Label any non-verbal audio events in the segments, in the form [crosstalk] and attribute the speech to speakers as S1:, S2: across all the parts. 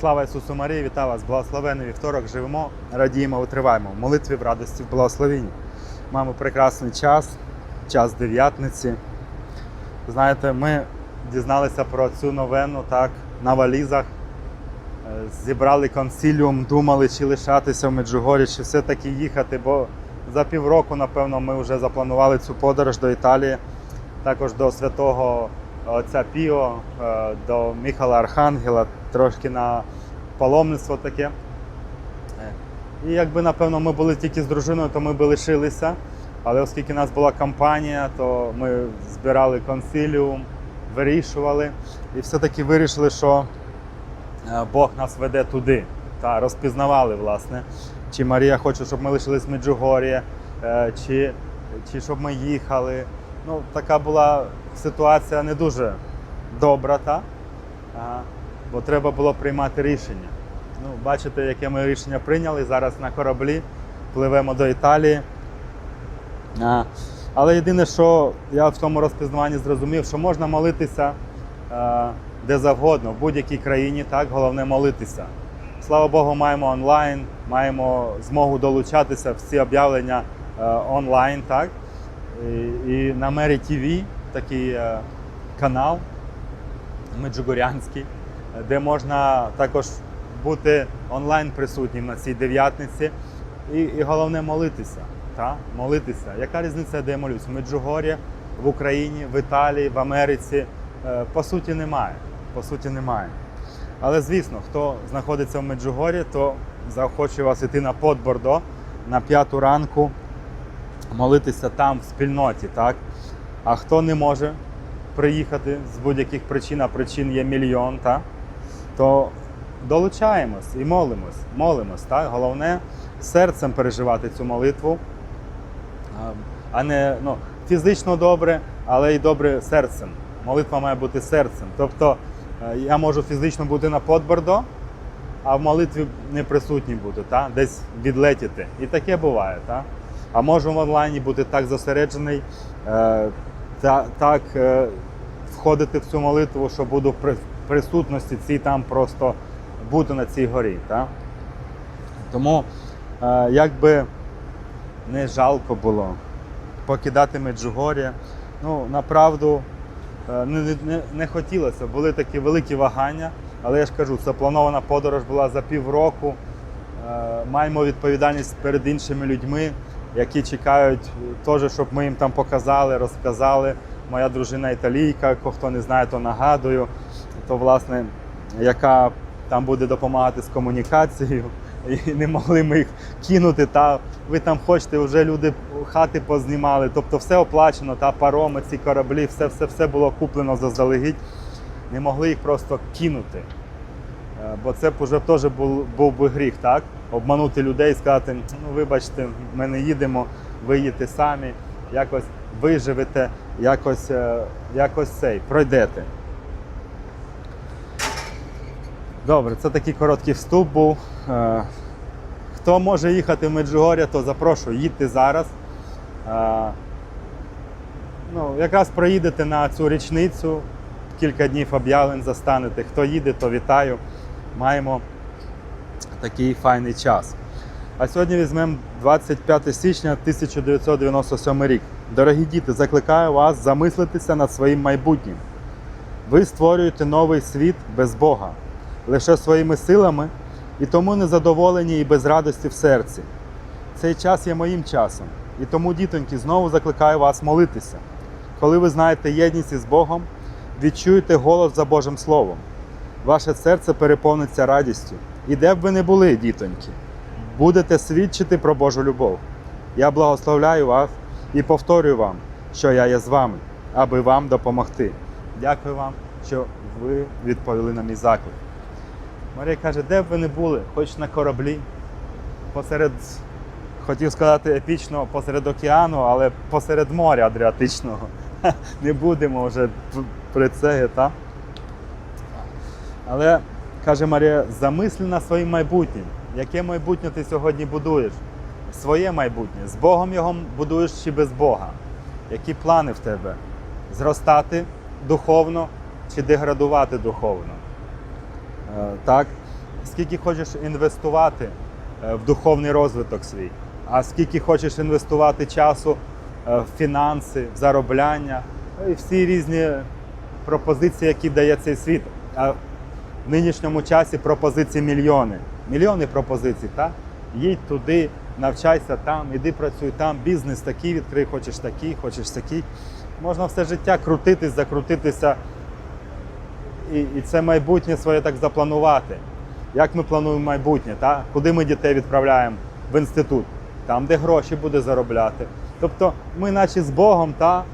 S1: Слава Ісусу Марії, вітаю вас! Благословений вівторок. Живемо, радіємо, витриваємо. В молитві в радості, в благословенні. Маємо прекрасний час, час дев'ятниці. Знаєте, ми дізналися про цю новину так, на валізах. Е, Зібрали консиліум, думали, чи лишатися в Меджугорі, чи все-таки їхати, бо за півроку, напевно, ми вже запланували цю подорож до Італії, також до святого отця Піо, е, до Міхала Архангела, трошки на паломництво таке. І якби, напевно, ми були тільки з дружиною, то ми би лишилися. Але оскільки у нас була компанія, то ми збирали консиліум, вирішували і все-таки вирішили, що е, Бог нас веде туди. Та розпізнавали, власне, чи Марія хоче, щоб ми лишились в Меджугор'ї, е, чи, чи щоб ми їхали. Ну, така була ситуація не дуже добра, та? Бо треба було приймати рішення. Ну, бачите, яке ми рішення прийняли. Зараз на кораблі пливемо до Італії. А, але єдине, що я в цьому розпізнаванні зрозумів, що можна молитися е, де завгодно, в будь-якій країні, так, головне молитися. Слава Богу, маємо онлайн, маємо змогу долучатися всі об'явлення е, онлайн, так? І, і на Мері ТВ такий е, канал Меджугорянський, де можна також бути онлайн присутнім на цій дев'ятниці. І, і головне молитися. Та? Молитися. Яка різниця, де я молюсь? В Меджугорі, в Україні, в Італії, в Америці. Е, По суті, немає. По суті, немає. Але звісно, хто знаходиться в Меджугорі, то заохочую вас іти на Подбордо на п'яту ранку, молитися там в спільноті. Так? А хто не може приїхати з будь-яких причин, а причин є мільйон, так? То долучаємось і молимось. молимось так? Головне серцем переживати цю молитву, а- не ну, фізично добре, але й добре серцем. Молитва має бути серцем. Тобто е, я можу фізично бути на подбордо, а в молитві не присутній бути, та? десь відлетіти. І таке буває. Та? А можу в онлайні бути так зосереджений, е, та, так е, входити в цю молитву, що буду присутності цій там просто бути на цій горі. Та? Тому е, як би не жалко було покидати Меджугор'я. Ну, направду е, не, не, не хотілося. Були такі великі вагання, але я ж кажу, запланована подорож була за півроку. Е, Маємо відповідальність перед іншими людьми, які чекають теж, щоб ми їм там показали, розказали. Моя дружина італійка, хто не знає, то нагадую, то власне, яка там буде допомагати з комунікацією. [laughs] І не могли ми їх кинути. Та ви там хочете, вже люди хати познімали. Тобто все оплачено, та пароми, ці кораблі, все, все, все було куплено заздалегідь. Не могли їх просто кинути. Е, Бо це б уже теж був, був би гріх, так? Обманути людей, сказати, ну вибачте, ми не їдемо, ви їдете самі, якось виживете, якось, е, якось цей, пройдете. Добре, це такий короткий вступ був. Е, Хто може їхати в Меджугор'я, то запрошую, їдьте зараз. Е, Ну, якраз проїдете на цю річницю, кілька днів об'явлень застанете. Хто їде, то вітаю. Маємо такий файний час. А сьогодні візьмемо 25 січня 1997 рік. Дорогі діти, закликаю вас замислитися над своїм майбутнім. Ви створюєте новий світ без Бога, лише своїми силами і тому незадоволені і без радості в серці. Цей час є моїм часом, і тому, дітоньки, знову закликаю вас молитися. Коли ви знаєте єдність із Богом, відчуєте голос за Божим Словом. Ваше серце переповниться радістю. І де б ви не були, дітоньки, будете свідчити про Божу любов. Я благословляю вас і повторюю вам, що я є з вами, аби вам допомогти. Дякую вам, що ви відповіли на мій заклик. Марія каже, де б ви не були, хоч на кораблі, посеред, хотів сказати епічно, посеред океану, але посеред моря Адріатичного. [laughs] Не будемо вже при це, та? Але, каже Марія, замисли над своїм майбутнім. Яке майбутнє ти сьогодні будуєш? Своє майбутнє. З Богом його будуєш чи без Бога? Які плани в тебе? Зростати духовно чи деградувати духовно? Е, Так? скільки хочеш інвестувати е, в духовний розвиток свій, а скільки хочеш інвестувати часу е, в фінанси, в заробляння ну, і всі різні пропозиції, які дає цей світ. А в нинішньому часі пропозицій мільйони. Мільйони пропозицій, так? Їдь туди, навчайся там, іди працюй там, бізнес такий відкрий, хочеш такий, хочеш такий. Можна все життя крутитись, закрутитися і, і це майбутнє своє так запланувати. Як ми плануємо майбутнє, та? куди ми дітей відправляємо в інститут, там, де гроші буде заробляти. Тобто ми наче з Богом, та?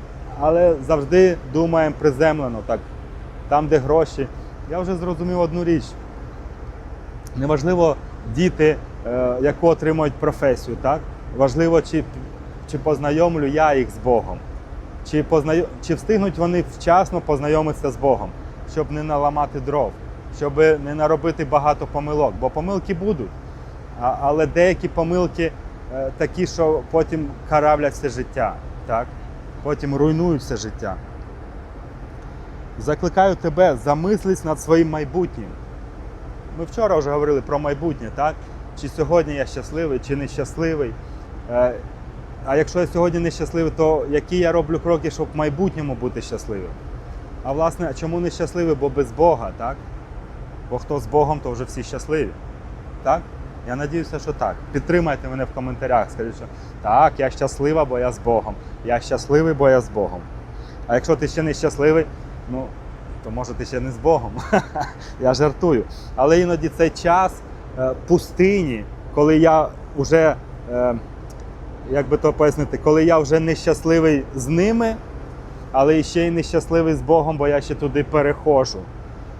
S1: але завжди думаємо приземлено, так, там, де гроші. Я вже зрозумів одну річ. Неважливо діти, е, яку отримують професію, так? важливо, чи, чи познайомлю я їх з Богом, чи, познайом... чи встигнуть вони вчасно познайомитися з Богом, щоб не наламати дров, щоб не наробити багато помилок, бо помилки будуть. Але деякі помилки е, такі, що потім каравлять все життя, так? потім все життя. Закликаю тебе, замислись над своїм майбутнім. Ми вчора вже говорили про майбутнє, так? Чи сьогодні я щасливий, чи нещасливий. Е, А якщо я сьогодні нещасливий, то які я роблю кроки, щоб в майбутньому бути щасливим? А власне, чому нещасливий? Бо без Бога, так? Бо хто з Богом, то вже всі щасливі. Так? Я надіюся, що так. Підтримайте мене в коментарях. Скажіть, що так, я щаслива, бо я з Богом. Я щасливий, бо я з Богом. А якщо ти ще не щасливий, ну то може ти ще не з Богом. [laughs] я жартую. Але іноді цей час е, пустині, коли я вже, е, як би то пояснити, коли я вже нещасливий з ними, але ще й нещасливий з Богом, бо я ще туди перехожу.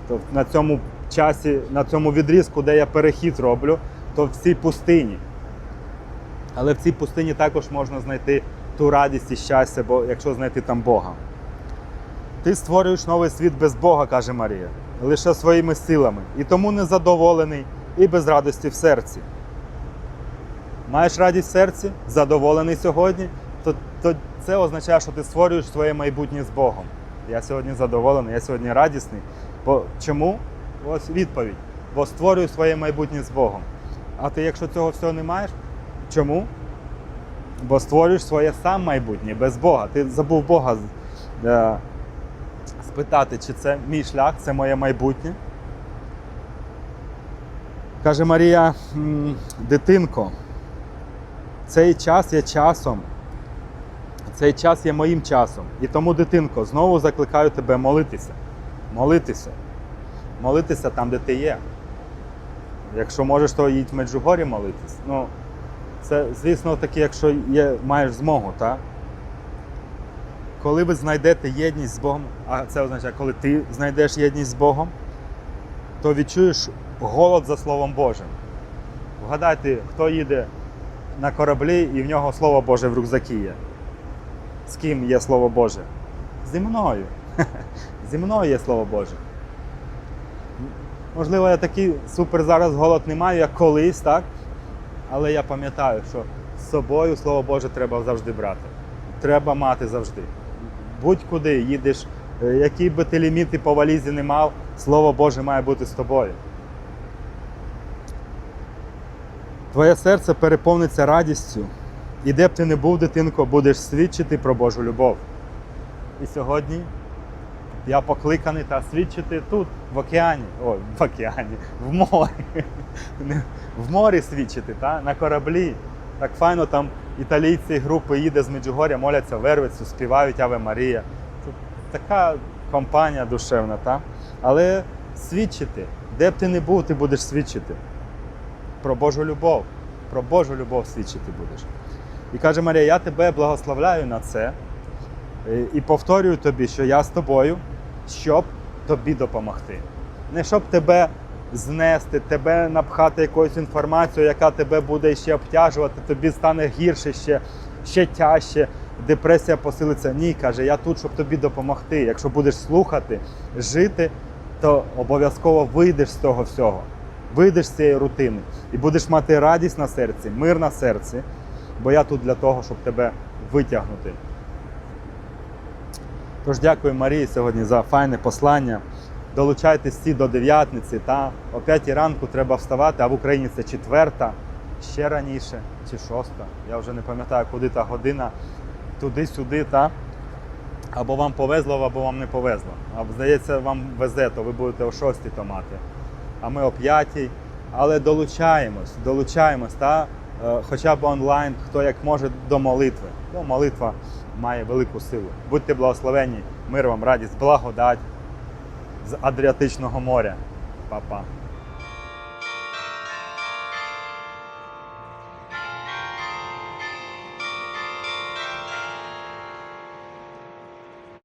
S1: Тобто на цьому часі, на цьому відрізку, де я перехід роблю, то в цій пустині. Але в цій пустині також можна знайти ту радість і щастя, бо якщо знайти там Бога. Ти створюєш новий світ без Бога, каже Марія, лише своїми силами, і тому незадоволений і без радості в серці. Маєш радість в серці, задоволений сьогодні, то, то це означає, що ти створюєш своє майбутнє з Богом. Я сьогодні задоволений, я сьогодні радісний. Бо чому? Ось відповідь. Бо створюю своє майбутнє з Богом. А ти, якщо цього всього не маєш, чому? Бо створюєш своє сам майбутнє без Бога. Ти забув Бога е, спитати, чи це мій шлях, це моє майбутнє. Каже Марія, дитинко, цей час є часом. Цей час є моїм часом. І тому, дитинко, знову закликаю тебе молитися. Молитися. Молитися там, де ти є. Якщо можеш, то їдь в Меджугорі молитись. Ну, це, звісно, таке, якщо є, маєш змогу, так? Коли ви знайдете єдність з Богом, а це означає, коли ти знайдеш єдність з Богом, то відчуєш голод за Словом Божим. Вгадайте, хто їде на кораблі і в нього Слово Боже в рюкзакі є. З ким є Слово Боже? Зі мною. [laughs] Зі мною є Слово Боже. Можливо, я такий супер зараз голод не маю, як колись, так? Але я пам'ятаю, що з собою Слово Боже треба завжди брати. Треба мати завжди. Будь-куди їдеш, е, які би ти ліміти по валізі не мав, Слово Боже має бути з тобою. Твоє серце переповниться радістю, і де б ти не був, дитинко, будеш свідчити про Божу любов. І сьогодні я покликаний та свідчити тут, в океані, ой, в океані, в морі. [laughs] В морі свідчити, та? на кораблі. Так файно там італійці групи їде з Меджугоря, моляться Вервицю, співають Аве Марія. Тут така компанія душевна, та? але свідчити, де б ти не був, ти будеш свідчити про Божу любов. Про Божу любов свідчити будеш. І каже Марія, я тебе благословляю на це е, і повторюю тобі, що я з тобою, щоб тобі допомогти. Не щоб тебе знести, тебе напхати якоюсь інформацією, яка тебе буде ще обтяжувати, тобі стане гірше, ще, ще тяжче, депресія посилиться. Ні, каже, я тут, щоб тобі допомогти. Якщо будеш слухати, жити, то обов'язково вийдеш з того всього. Вийдеш з цієї рутини і будеш мати радість на серці, мир на серці, бо я тут для того, щоб тебе витягнути. Тож дякую Марії сьогодні за файне послання. Долучайтесь всі до дев'ятниці, та о 5 ранку треба вставати, а в Україні це четверта, ще раніше чи шоста. Я вже не пам'ятаю, куди та година, туди-сюди, та. Або вам повезло, або вам не повезло. А здається, вам везе, то ви будете о 6 то мати. А ми о 5. Але долучаємось, долучаємось, та хоча б онлайн, хто як може до молитви. Бо молитва має велику силу. Будьте благословені, мир вам, радість, благодать з Адріатичного моря. Па-па.